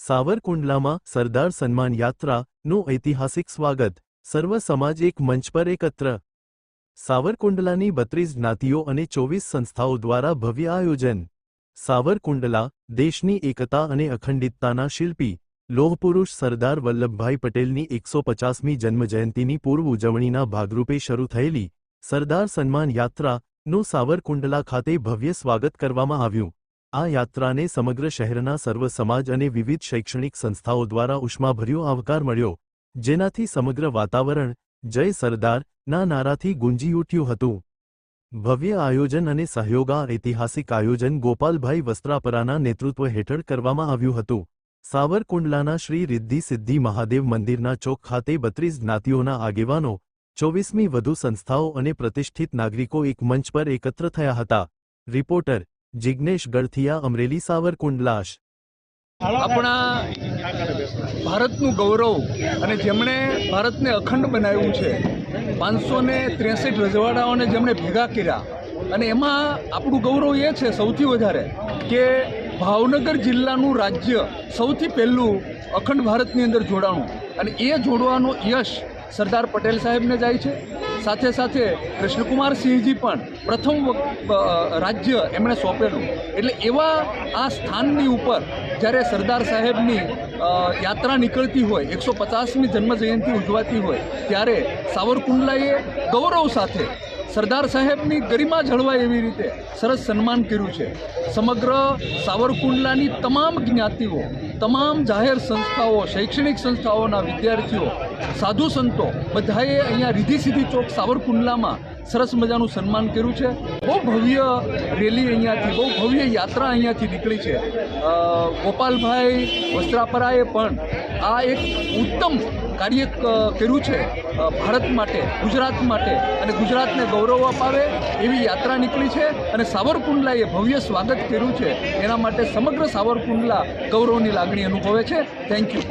સાવરકુંડલામાં સરદાર સન્માન યાત્રાનું ઐતિહાસિક સ્વાગત. સર્વ સમાજ એક મંચ પર એકત્ર. સાવરકુંડલાની બત્રીસ જ્ઞાતિઓ અને ચોવીસ સંસ્થાઓ દ્વારા ભવ્ય આયોજન. સાવરકુંડલા દેશની એકતા અને અખંડિતતાના શિલ્પી. લોહપુરુષ સરદાર વલ્લભભાઈ પટેલની એકસો પચાસમી જન્મજયંતિની પૂર્વ ઉજવણીના ભાગરૂપે શરૂ થયેલી સરદાર સન્માન યાત્રાનું સાવરકુંડલા ખાતે ભવ્ય સ્વાગત કરવામાં આવ્યું. આ યાત્રાને સમગ્ર શહેરના સર્વ સમાજ અને વિવિધ શૈક્ષણિક સંસ્થાઓ દ્વારા ઉષ્માભર્યો આવકાર મળ્યો, જેનાથી સમગ્ર વાતાવરણ જય સરદાર ના નારાથી ગુંજી ઉઠ્યું હતું. ભવ્ય આયોજન અને સહયોગ ઐતિહાસિક આયોજન ગોપાલભાઈ વસ્ત્રાપરાના નેતૃત્વ હેઠળ કરવામાં આવ્યું હતું. સાવરકુંડલાના શ્રી રિદ્ધિ સિદ્ધિ મહાદેવ મંદિરના ચોક ખાતે બત્રીસ જ્ઞાતિઓના આગેવાનો, ચોવીસમી વધુ સંસ્થાઓ અને પ્રતિષ્ઠિત નાગરિકો એક મંચ પર એકત્ર થયા હતા. રિપોર્ટર જિગ્નેશ ગળથિયા અમરેલી સાવરકુંડલાશ આપણા ભારતનું ગૌરવ અને જેમણે ભારતને અખંડ બનાવ્યું છે પાંચસો ને ત્રેસઠ રજવાડાઓને જેમણે ભેગા કર્યા, અને એમાં આપણું ગૌરવ એ છે સૌથી વધારે કે ભાવનગર જિલ્લાનું રાજ્ય સૌથી પહેલું અખંડ ભારતની અંદર જોડાણું. અને એ જોડવાનો યશ સરદાર પટેલ સાહેબને જાય છે સાથે સાથે કૃષ્ણકુમાર સિંહજી પણ પ્રથમ રાજ્ય એમણે સોંપેલું. એટલે એવા આ સ્થાનની ઉપર જ્યારે સરદાર સાહેબની યાત્રા નીકળતી હોય, એકસો પચાસમી જન્મજયંતિ ઉજવાતી હોય, ત્યારે સાવરકુંડલાએ ગૌરવ સાથે સરદાર સાહેબની ગરિમા જળવાય એવી રીતે સરસ સન્માન કર્યું છે. સમગ્ર સાવરકુંડલાની તમામ જ્ઞાતિઓ તમામ જાહેર સંસ્થાઓ શૈક્ષણિક સંસ્થાઓના વિદ્યાર્થીઓ સાધુ સંતો બધાએ અહીંયા રીધી સીધી ચોક સાવરકુંડલામાં સરસ મજાનું સન્માન કર્યું છે. બહુ ભવ્ય રેલી અહીંયાથી, બહુ ભવ્ય યાત્રા અહીંયાથી નીકળી છે. ગોપાલભાઈ વસ્ત્રાપરાએ પણ આ એક ઉત્તમ કાર્ય કર્યું છે. ભારત માટે, ગુજરાત માટે અને ગુજરાતને ગૌરવ અપાવે એવી યાત્રા નીકળી છે અને સાવરકુંડલાએ ભવ્ય સ્વાગત કર્યું છે. એના માટે સમગ્ર સાવરકુંડલા ગૌરવની લાગણી અનુભવે છે. Thank you